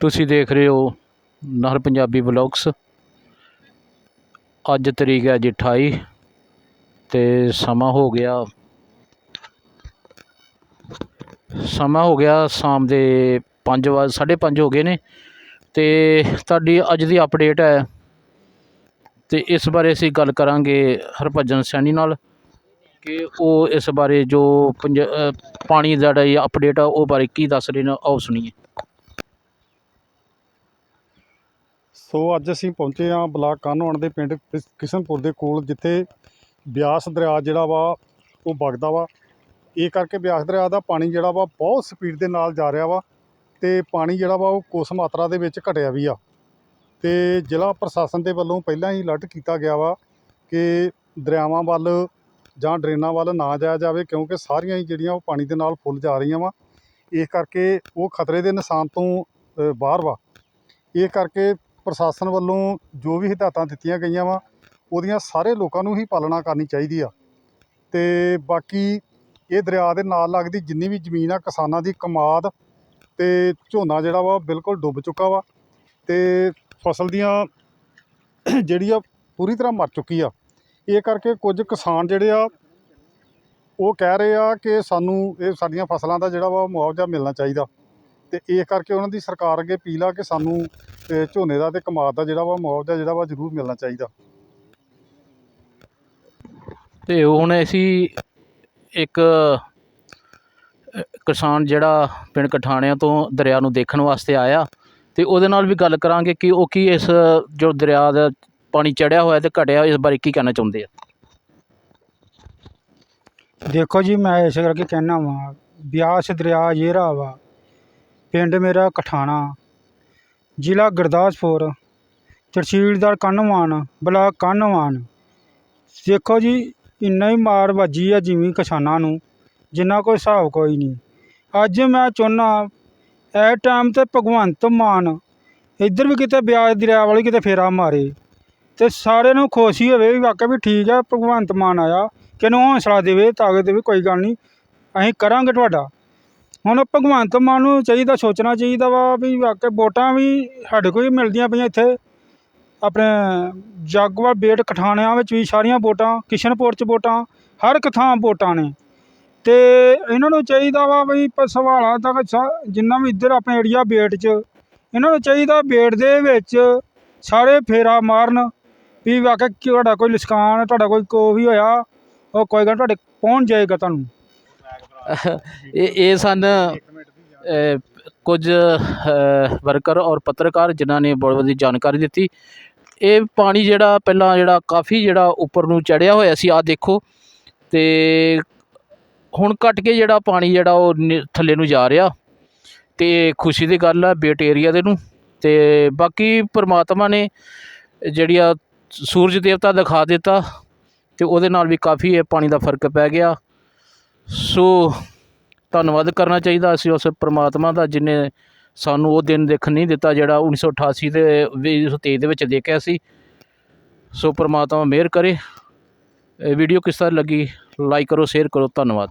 ਤੁਸੀਂ ਦੇਖ ਰਹੇ ਹੋ ਨਹਰ ਪੰਜਾਬੀ ਵਲੌਗਸ ਅੱਜ ਤਰੀਕ ਹੈ ਜੀ 28 ਤੇ ਸਮਾਂ ਹੋ ਗਿਆ, ਸਮਾਂ ਹੋ ਗਿਆ ਸ਼ਾਮ ਦੇ 5 ਵਜੇ 5:30 ਹੋ ਗਏ ਨੇ ਤੇ ਤੁਹਾਡੀ ਅੱਜ ਦੀ ਅਪਡੇਟ ਹੈ। ਤੇ ਇਸ ਬਾਰੇ ਅਸੀਂ ਗੱਲ ਕਰਾਂਗੇ ਹਰਭਜਨ ਸੈਣੀ ਨਾਲ ਕਿ ਉਹ ਇਸ ਬਾਰੇ ਜੋ ਪੰਜ ਪਾਣੀ ਦਾ ਜਿਹੜਾ ਅਪਡੇਟ ਆ, ਉਹ ਬਾਰੇ ਕੀ ਦੱਸ ਰਹੇ ਨੇ, ਆਓ ਸੁਣੀਏ। ਸੋ ਅੱਜ ਅਸੀਂ ਪਹੁੰਚੇ ਹਾਂ ਬਲਾਕ ਕਾਨੋਣ ਦੇ ਪਿੰਡ ਕਿਸ਼ਨਪੁਰ ਦੇ ਕੋਲ, ਜਿੱਥੇ ਬਿਆਸ ਦਰਿਆ ਜਿਹੜਾ ਵਾ, ਉਹ ਵਗਦਾ ਵਾ। ਇਹ ਕਰਕੇ ਬਿਆਸ ਦਰਿਆ ਦਾ ਪਾਣੀ ਜਿਹੜਾ ਵਾ, ਬਹੁਤ ਸਪੀਡ ਦੇ ਨਾਲ ਜਾ ਰਿਹਾ ਵਾ ਤੇ ਪਾਣੀ ਜਿਹੜਾ ਵਾ, ਉਹ ਕੁਸ ਮਾਤਰਾ ਦੇ ਵਿੱਚ ਘਟਿਆ ਵੀ ਆ। ਤੇ ਜ਼ਿਲ੍ਹਾ ਪ੍ਰਸ਼ਾਸਨ ਦੇ ਵੱਲੋਂ ਪਹਿਲਾਂ ਹੀ ਅਲਰਟ ਕੀਤਾ ਗਿਆ ਵਾ ਕਿ ਦਰਿਆਵਾਂ ਵੱਲ ਜਾਂ ਡਰੇਨਾਂ ਵੱਲ ਨਾ ਜਾਇਆ ਜਾਵੇ, ਕਿਉਂਕਿ ਸਾਰੀਆਂ ਹੀ ਜਿਹੜੀਆਂ ਉਹ ਪਾਣੀ ਦੇ ਨਾਲ ਫੁੱਲ ਜਾ ਰਹੀਆਂ ਵਾ। ਇਸ ਕਰਕੇ ਉਹ ਖਤਰੇ ਦੇ ਨਿਸ਼ਾਨ ਤੋਂ ਬਾਹਰ ਵਾ। ਇਹ ਕਰਕੇ ਪ੍ਰਸ਼ਾਸਨ ਵੱਲੋਂ ਜੋ ਵੀ ਹਦਾਇਤਾਂ ਦਿੱਤੀਆਂ ਗਈਆਂ ਵਾ, ਉਹਦੀਆਂ ਸਾਰੇ ਲੋਕਾਂ ਨੂੰ ਹੀ ਪਾਲਣਾ ਕਰਨੀ ਚਾਹੀਦੀ ਆ। ਤੇ ਬਾਕੀ ਇਹ ਦਰਿਆ ਦੇ ਨਾਲ ਲੱਗਦੀ ਜਿੰਨੀ ਵੀ ਜ਼ਮੀਨ ਆ, ਕਿਸਾਨਾਂ ਦੀ ਕਮਾਦ ਤੇ ਝੋਨਾ ਜਿਹੜਾ ਵਾ ਬਿਲਕੁਲ ਡੁੱਬ ਚੁੱਕਾ ਵਾ ਤੇ ਫਸਲ ਦੀਆਂ ਜਿਹੜੀ ਆ, ਪੂਰੀ ਤਰ੍ਹਾਂ ਮਰ ਚੁੱਕੀ ਆ। ਇਹ ਕਰਕੇ ਕੁਝ ਕਿਸਾਨ ਜਿਹੜੇ ਆ, ਉਹ ਕਹਿ ਰਹੇ ਆ ਕਿ ਸਾਨੂੰ ਇਹ ਸਾਡੀਆਂ ਫਸਲਾਂ ਦਾ ਜਿਹੜਾ ਵਾ ਮੁਆਵਜ਼ਾ ਮਿਲਣਾ ਚਾਹੀਦਾ। ਤੇ ਇਸ ਕਰਕੇ ਉਹਨਾਂ ਦੀ ਸਰਕਾਰ ਅੱਗੇ ਅਪੀਲ ਆ ਕਿ ਸਾਨੂੰ ਝੋਨੇ ਦਾ ਤੇ ਕਮਾਦ ਦਾ ਜਿਹੜਾ ਵਾ ਮੁਆਵਜ਼ਾ ਜਿਹੜਾ ਵਾ ਜ਼ਰੂਰ ਮਿਲਣਾ ਚਾਹੀਦਾ। ਤੇ ਹੁਣ ਅਸੀਂ ਇੱਕ ਕਿਸਾਨ ਜਿਹੜਾ ਪਿੰਡ ਕਠਾਣਿਆਂ ਤੋਂ ਦਰਿਆ ਨੂੰ ਦੇਖਣ ਵਾਸਤੇ ਆਇਆ ਤੇ ਉਹਦੇ ਨਾਲ ਵੀ ਗੱਲ ਕਰਾਂਗੇ ਕਿ ਉਹ ਕੀ ਇਸ ਜੋ ਦਰਿਆ ਦਾ ਪਾਣੀ ਚੜਿਆ ਹੋਇਆ ਤੇ ਘਟਿਆ ਇਸ ਬਾਰੇ ਕੀ ਕਹਿਣਾ ਚਾਹੁੰਦੇ ਆ? ਦੇਖੋ ਜੀ ਮੈਂ ਇਸ ਕਰਕੇ ਕਹਿਣਾ ਵਾਂ ਬਿਆਸ ਦਰਿਆ ਜਿਹੜਾ ਵਾ ਪਿੰਡ ਮੇਰਾ ਕਠਾਣਾ, ਜ਼ਿਲ੍ਹਾ ਗੁਰਦਾਸਪੁਰ, ਤਹਿਸੀਲਦਾਰ ਕੰਨਵਾਨ, ਬਲਾਕ ਕੰਨਵਾਨ। ਦੇਖੋ ਜੀ, ਇੰਨਾ ਹੀ ਮਾਰ ਵੱਜੀ ਆ ਜਿਵੇਂ ਕਿਸਾਨਾਂ ਨੂੰ, ਜਿੰਨਾ ਕੋਈ ਹਿਸਾਬ ਕੋਈ ਨਹੀਂ। ਅੱਜ ਮੈਂ ਚਾਹੁੰਦਾ ਇਹ ਟਾਈਮ ਤੇ ਭਗਵੰਤ ਮਾਨ ਇੱਧਰ ਵੀ ਕਿਤੇ ਬਿਆਸ ਦਰਿਆ ਵਾਲੀ ਕਿਤੇ ਫੇਰਾ ਮਾਰੇ ਤੇ ਸਾਰਿਆਂ ਨੂੰ ਖੁਸ਼ੀ ਹੋਵੇ ਵੀ ਵਾਕਿਆ ਵੀ ਠੀਕ ਆ, ਭਗਵੰਤ ਮਾਨ ਆਇਆ। ਕਿ ਇਹਨੂੰ ਹੌਸਲਾ ਦੇਵੇ, ਤਾਕਤ ਦੇਵੇ, ਕੋਈ ਗੱਲ ਨਹੀਂ। ਅਸੀਂ ਕਰਾਂਗੇ ਤੁਹਾਡਾ। ਹੁਣ ਭਗਵੰਤ ਮਾਨ ਨੂੰ ਚਾਹੀਦਾ ਸੋਚਣਾ ਚਾਹੀਦਾ ਵਾ ਵੀ ਵਾਕਿਆ ਵੋਟਾਂ ਵੀ ਸਾਡੇ ਕੋਲ ਹੀ ਮਿਲਦੀਆਂ ਪਈਆਂ ਇੱਥੇ। ਆਪਣੇ ਜਾਗਵਾ ਬੇਟ ਕਠਾਣਿਆਂ ਵਿੱਚ ਵੀ ਸਾਰੀਆਂ ਵੋਟਾਂ ਕਿਸ਼ਨਪੁਰ 'ਚ ਵੋਟਾਂ ਹਰ ਇੱਕ ਥਾਂ ਵੋਟਾਂ ਨੇ। ਅਤੇ ਇਹਨਾਂ ਨੂੰ ਚਾਹੀਦਾ ਵਾ ਵੀ ਸਵਾਲਾਂ ਤੱਕ ਸਾ- ਜਿੰਨਾ ਵੀ ਇੱਧਰ ਆਪਣੇ ਏਰੀਆ ਬੇਟ 'ਚ ਇਹਨਾਂ ਨੂੰ ਚਾਹੀਦਾ ਬੇਟ ਦੇ ਵਿੱਚ ਸਾਰੇ ਫੇਰਾ ਮਾਰਨ ਵੀ ਵਾਕਿਆ ਤੁਹਾਡਾ ਕੋਈ ਲਿਸਕਾਨ ਤੁਹਾਡਾ ਕੋਈ ਕੋ ਵੀ ਹੋਇਆ ਉਹ ਕੋਈ ਗੱਲ ਨੀ, ਤੁਹਾਡੇ ਪਹੁੰਚ ਜਾਏਗਾ ਤੁਹਾਨੂੰ। ਇਹ ਇਹ ਸਨ ਕੁਝ ਵਰਕਰ ਔਰ ਪੱਤਰਕਾਰ ਜਿਨ੍ਹਾਂ ਨੇ ਬਹੁਤ ਵਧੀਆ ਜਾਣਕਾਰੀ ਦਿੱਤੀ। ਇਹ ਪਾਣੀ ਜਿਹੜਾ ਪਹਿਲਾਂ ਜਿਹੜਾ ਕਾਫੀ ਜਿਹੜਾ ਉੱਪਰ ਨੂੰ ਚੜਿਆ ਹੋਇਆ ਸੀ ਆ ਦੇਖੋ। ਤੇ ਹੁਣ ਘਟ ਕੇ ਜਿਹੜਾ ਪਾਣੀ ਜਿਹੜਾ ਉਹ ਥੱਲੇ ਨੂੰ ਜਾ ਰਿਹਾ। ਤੇ ਖੁਸ਼ੀ ਦੀ ਗੱਲ ਆ ਬੇਟ ਏਰੀਆ ਦੇ ਨੂੰ। ਤੇ ਬਾਕੀ ਪ੍ਰਮਾਤਮਾ ਨੇ ਜਿਹੜੀ ਆ ਸੂਰਜ ਦੇਵਤਾ ਦਿਖਾ ਦਿੱਤਾ ਤੇ ਉਹਦੇ ਨਾਲ ਵੀ ਕਾਫੀ ਇਹ ਪਾਣੀ ਦਾ ਫ਼ਰਕ ਪੈ ਗਿਆ। ਸੋ ਧੰਨਵਾਦ ਕਰਨਾ ਚਾਹੀਦਾ ਅਸੀਂ ਉਸ ਪ੍ਰਮਾਤਮਾ ਦਾ ਜਿਨੇ ਸਾਨੂੰ ਉਹ ਦਿਨ ਦੇਖਣ ਨਹੀਂ ਦਿੱਤਾ ਜਿਹੜਾ 1988 ਤੇ 2023 ਦੇ ਵਿੱਚ ਦੇਖਿਆ ਸੀ। ਸੋ ਪ੍ਰਮਾਤਮਾ ਮਿਹਰ ਕਰੇ। ਇਹ ਵੀਡੀਓ ਕਿਸ ਤਰ੍ਹਾਂ ਲੱਗੀ ਲਾਈਕ ਕਰੋ ਸ਼ੇਅਰ ਕਰੋ। ਧੰਨਵਾਦ।